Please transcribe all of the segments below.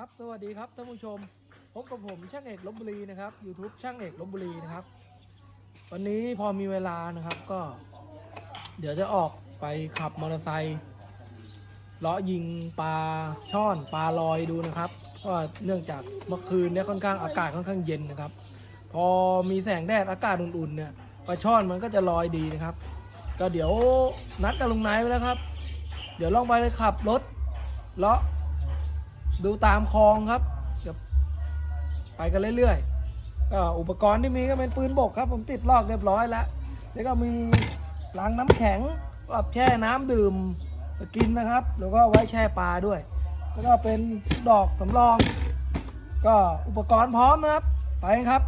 ครับสวัสดีครับท่านผู้ชมพบกับผมช่างเอกลบบุรีนะครับ YouTube ช่างเอกลบบุรีนะครับ วันนี้พอมีเวลานะครับก็ เดี๋ยวจะออกไปขับมอเตอร์ไซค์เลาะยิงปลาช่อนปลาลอยดูนะครับก็เนื่องจากเมื่อคืนเนี่ยค่อนข้างอากาศค่อนข้างเย็นนะครับ พอมีแสงแดดอากาศอุ่นๆเนี่ยปลาช่อนมันก็จะลอยดีนะครับ ก็เดี๋ยวนัดกับลุงนายไว้แล้วครับ เดี๋ยวลองไปเลยขับรถเลาะ ดูตามคลองครับเดี๋ยวไปกันเรื่อยๆก็อุปกรณ์ที่มีก็เป็นปืนบกครับ ผมติดลอกเรียบร้อยแล้วแล้วก็มีลังน้ำแข็งกับแช่น้ำดื่มกินนะครับ แล้วก็ไว้แช่ปลาด้วย แล้วก็เป็นดอกสำรอง ก็อุปกรณ์พร้อมนะครับ ไปครับ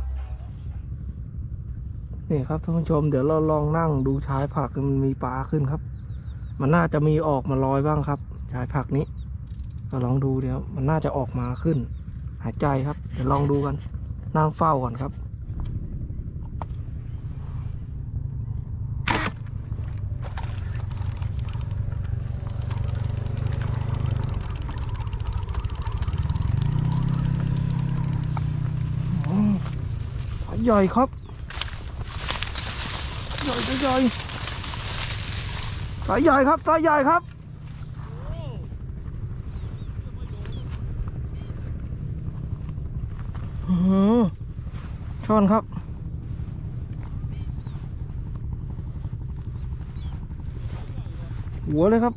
นี่ครับท่านผู้ชมเดี๋ยวเราลองนั่งดูชายผักมันมีปลาขึ้นครับ มันน่าจะมีออกมาลอยบ้างครับ ชายผักนี้ ก็ลองดูเดี๋ยวมันน่าจะออกมาขึ้น หายใจครับเดี๋ยวลองดูกันนั่งเฝ้าก่อนครับสายใหญ่ครับ ใหญ่ใหญ่สายใหญ่ครับสายใหญ่ครับ อืม ช่อนครับ หัวเลยครับ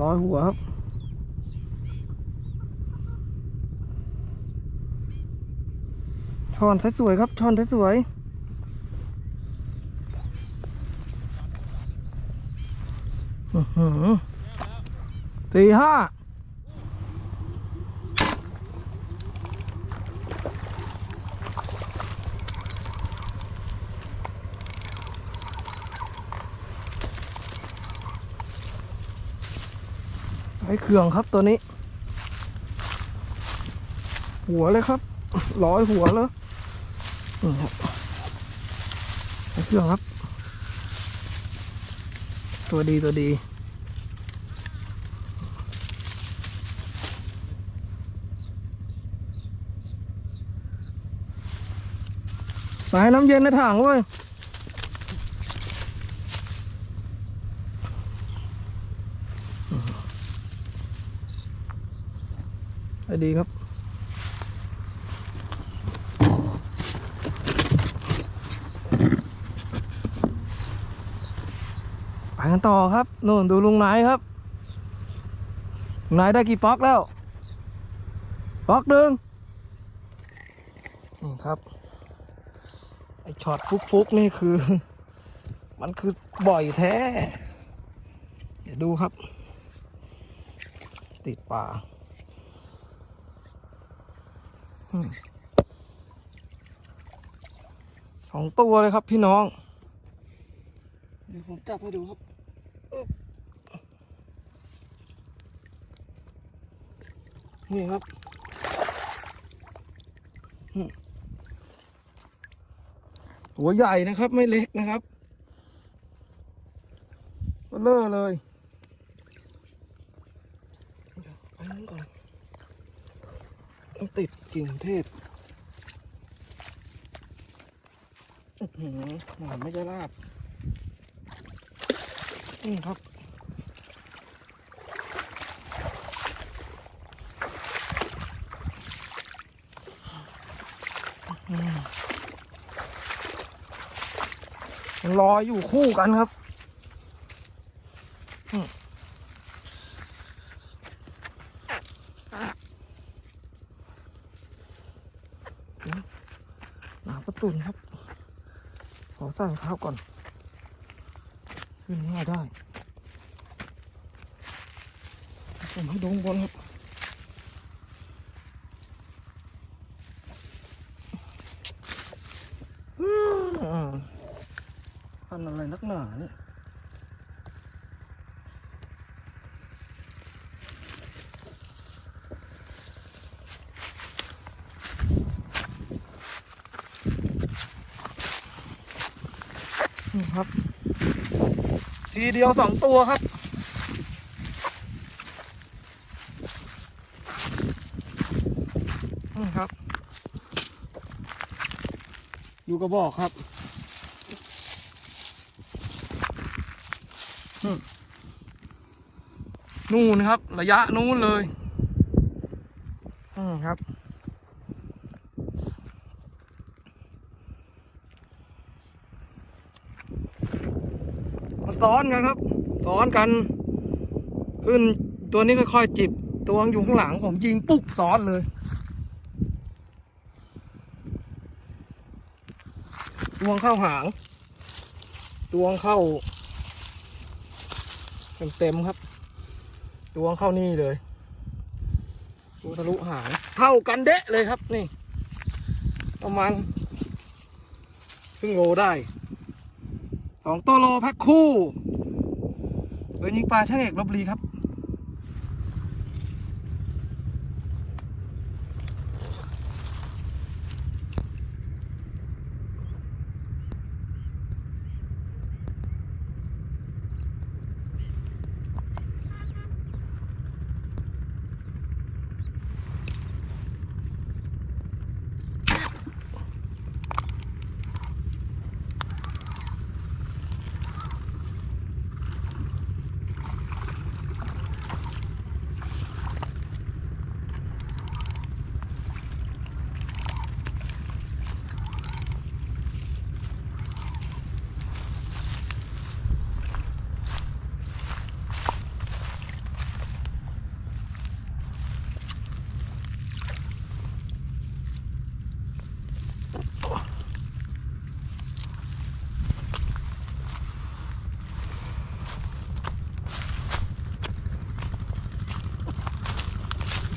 ร้อยหัวครับช่อนสวยๆครับช่อนสวยๆอื้อหือสี่ห้า ไอ้เครื่องครับตัวนี้ หัวเลยครับร้อยหัวเลยนี่ครับไอ้เครื่องครับ ตัวดีตัวดีสายน้ำเย็นในถังเว้ย ไอ้ดีครับไปกันต่อครับนู่นดูลุงนายครับลุงนายได้กี่ป๊อกแล้วป๊อกหนึ่งนี่ครับไอช็อตฟุกๆนี่คือ มันคือบ่อยแท้ เดี๋ยวดูครับ ติดป่า สองตัวเลยครับพี่น้อง เดี๋ยวผมจับให้ดูครับอึ๊บนี่ครับอืมตัวใหญ่นะครับไม่เล็กนะครับเบลเลอร์เลยเดี๋ยวไปนั่นก่อน ติดกิ่งเทศหือหนามไม่จะลาบ นี่ครับ มันลอยอยู่คู่กันครับอืมหนาประตุนครับ ขอใส่ รองเท้าก่อน ขึ้นง่ายได้ผมให้ดงบนครับอืมทำอะไรนักหนาเนี่ย ทีเดียวสองตัวครับ นี่ครับ อยู่กระบอกครับนู่นครับ ระยะนู้นเลย อืมครับ ซ้อนกันครับซ้อนกัน ขึ้นตัวนี้ค่อยๆจิบ ตัวอยู่ข้างหลังผมยิงปุ๊บซ้อนเลยตวงเข้าหางตวงเข้า เต็มๆครับตวงเข้านี่เลยตัวทะลุหางเท่ากันเดะเลยครับนี่ ประมาณครึ่งโลได้ สองตัวโลแพ็คคู่เป็นยิงปลาช่างเอกลบลีครับ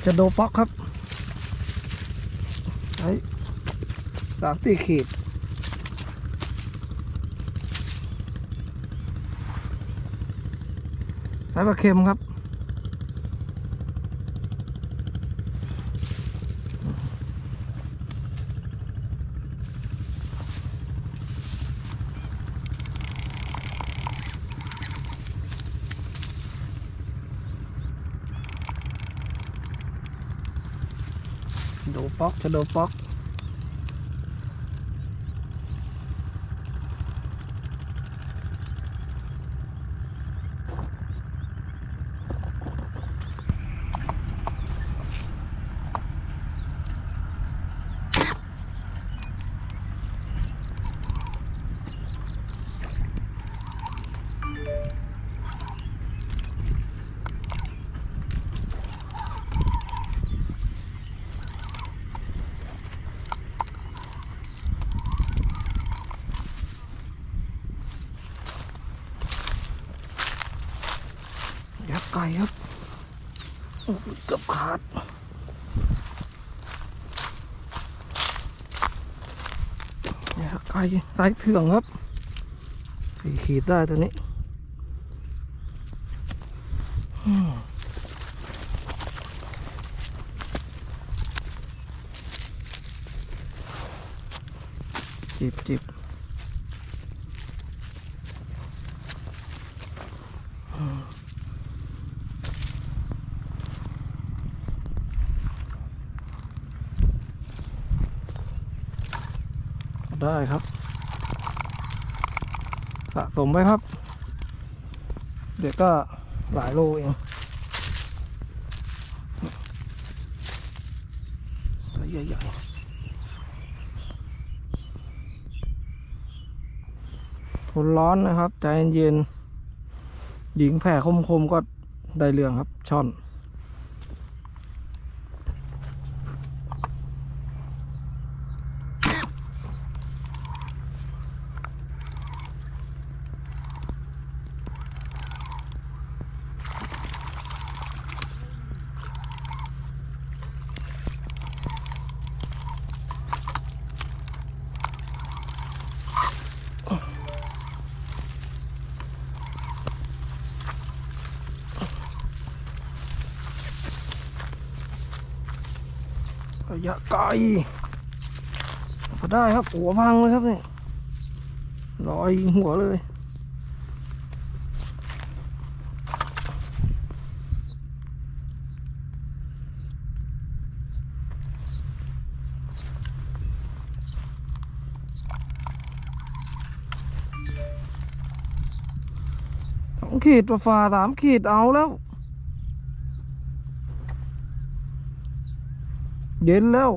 จะโดป๊อกครับไอ้สามสี่ขีดสายปลาเค็มครับ โดป๊อกจะโดป๊อก ยักษ์ ไก่ครับเกือบขาดยักษ์ไก่ไซส์เถื่องครับสี่ขีดได้ตัวนี้อืมจิบจิบ ได้ครับ สะสมไว้ครับ เดี๋ยวก็หลายโลเองตัวใหญ่ๆทนร้อนนะครับ ใจเย็นๆหญิงแผ่คมๆก็ได้เรื่องครับ ช่อน ระยะไกลพอได้ครับหัวพังเลยครับเนี่ยลอยหัวเลยองขีดฟ้าสามขีดเอาแล้ว เย็นแล้ว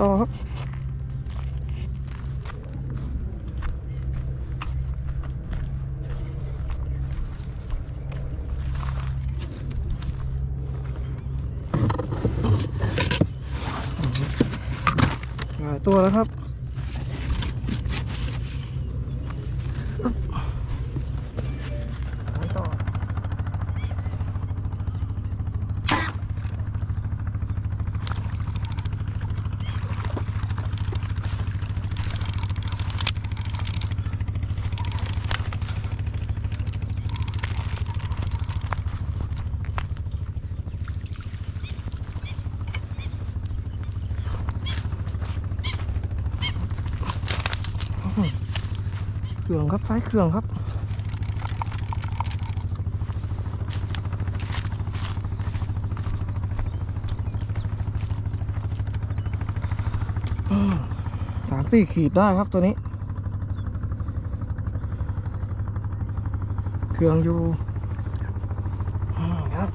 ต่อครับตัวแล้วครับ เครื่องครับซ้ายเครื่องครับสามสี่ขีดได้ครับตัวนี้เครื่องอยู่อืมครับ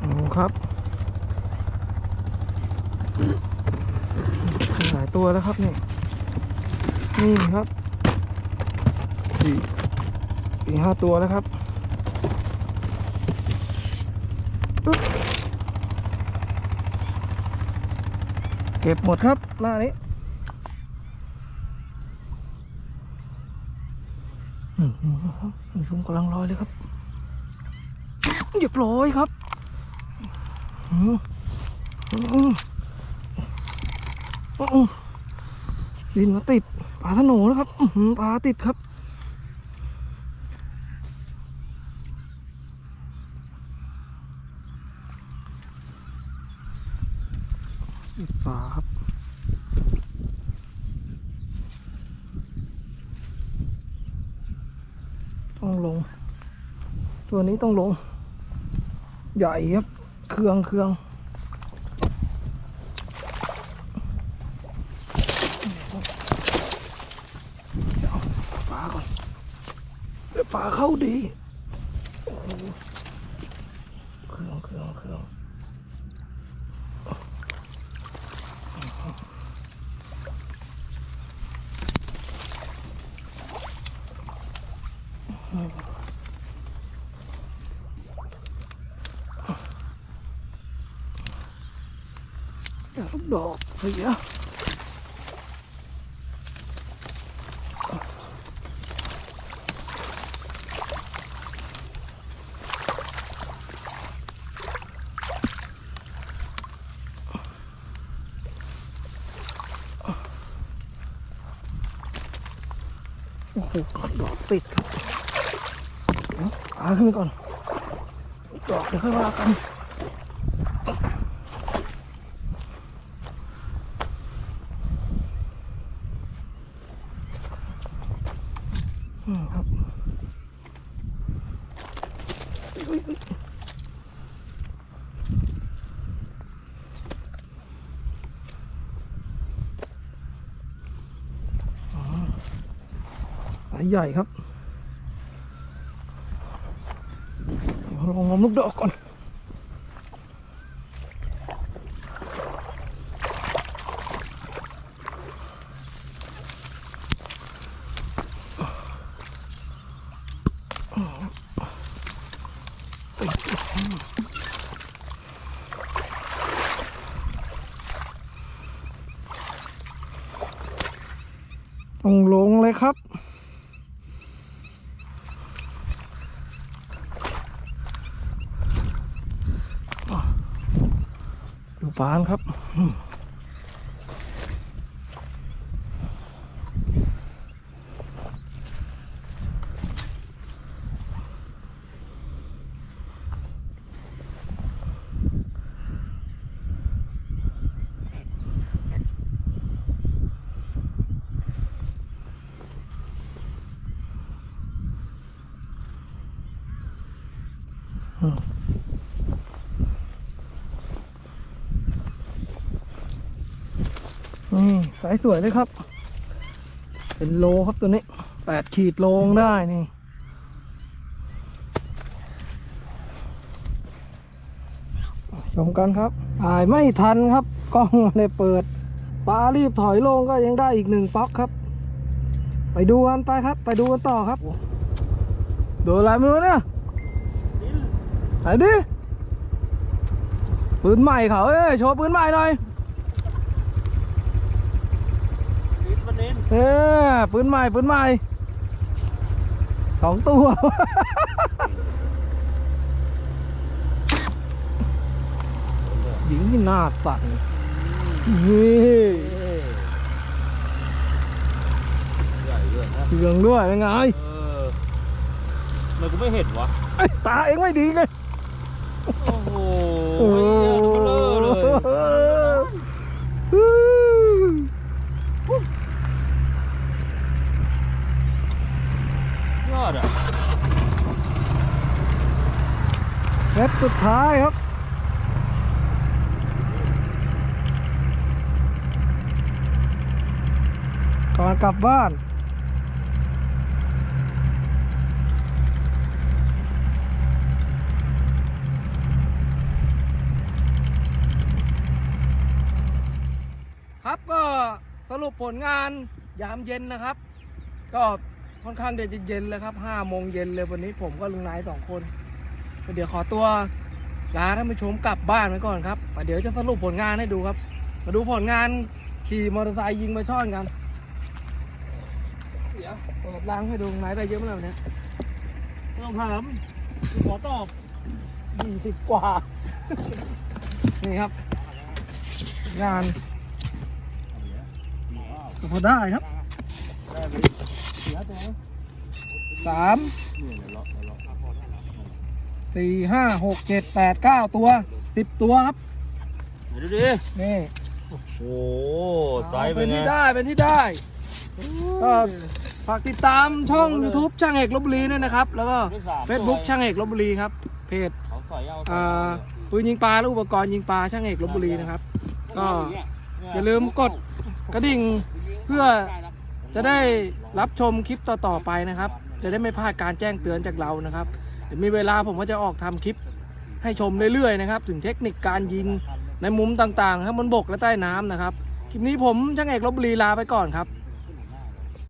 โอ้ครับ หลายตัวแล้วครับเนี่ยนี่ครับสี่สี่ห้าตัวแล้วครับเก็บหมดครับหน้านี้อืมครับมีชุมกำลังลอยเลยครับเรียบร้อยครับอืมอืม อื้อหือ ดินมาติดปลาธนูนะครับปลาติดครับ ติดปลาครับต้องลง ตัวนี้ต้องลง ใหญ่ครับ เครื่องเครื่อง ปลาก่อน เดี๋ยวปลาเข้าดีโอ้โหเครื่องเครื่องเครื่องอยากลูกดอกเสีย โอ้โหดอกติดครับเดี๋ยวอาขึ้นไปก่อน ดอกเดี๋ยวค่อยว่ากันอืมครับอุ๊ยอุ๊ยอ๋อ สายใหญ่ครับเดี๋ยวลองงมลูกดอกก่อน ต้องลงเลยครับ ฟานครับ นี่สายสวยเลยครับ เป็นโลครับตัวนี้แปดขีดโลงได้นี่ ชมกันครับถ่ายไม่ทันครับ กล้องไม่เปิดปลารีบถอยลงก็ยังได้อีกหนึ่งป๊อกครับ ไปดูกันไปครับ ไปดูกันต่อครับ โดนอะไรไม่รู้เนี่ยไหนดิปืนใหม่เขาเอ้ยโชว์ปืนใหม่หน่อย ลิ้นมัน เน้นเออปืนใหม่ปืนใหม่สองตัวหญิงที่หน้าสั่นนี่ใหญ่ด้วยนะเหลืองด้วยเป็นไงเออทำไมันกูไม่เห็นวะไอ้ตาเองไม่ดีไงโอ้โหโอ้เหี้ยมันเบลอเลย ย อดอะเม็ดสุดท้ายครับ ก่อนกลับบ้านครับก็สรุปผลงานยามเย็นนะครับ ก็ ค่อนข้างเดจะเย็นเลยครับห้าโมงเย็นเลยวันนี้ผมก็ลุงนายสองคน เดี๋ยวขอตัวลาท่านผู้ชมกลับบ้านไปก่อนครับ เดี๋ยวจะสรุปผลงานให้ดูครับ มาดูผลงานขี่มอเตอร์ไซค์ยิงปลาช่อนกัน เดี๋ยวเปิดล้างให้ดูลุงนายได้เยอะมากวันนี้ไม่ต้องถามขอตอบยี่สิบกว่า นี่ครับ งานก็พอได้ครับ สามสี่ห้าหกเจ็ดแปดเก้าตัวสิบตัวครับไหนดูดินี่โอ้โหไซส์เป็เป็นนไงที่ได้เป็นที่ได้ก็ฝากติดตามช่อง YouTube ช่างเอกลบบุรีด้วยนะครับ แล้วก็ Facebook ช่างเอกลบบุรีครับ เพจเขาใส่เอาอ่าปืนยิงปลาและอุปกรณ์ยิงปลาช่างเอกลบบุรีนะครับ ก็อย่าลืมกดกระดิ่งเพื่อ จะได้รับชมคลิปต่อๆไปนะครับ จะได้ไม่พลาดการแจ้งเตือนจากเรานะครับเดี๋ยวมีเวลาผมก็จะออกทำคลิปให้ชมเรื่อยๆนะครับ ถึงเทคนิคการยิงในมุมต่างๆทั้งบนบกและใต้น้ำนะครับคลิปนี้ผมช่างเอกลบบุรีลาไปก่อนครับ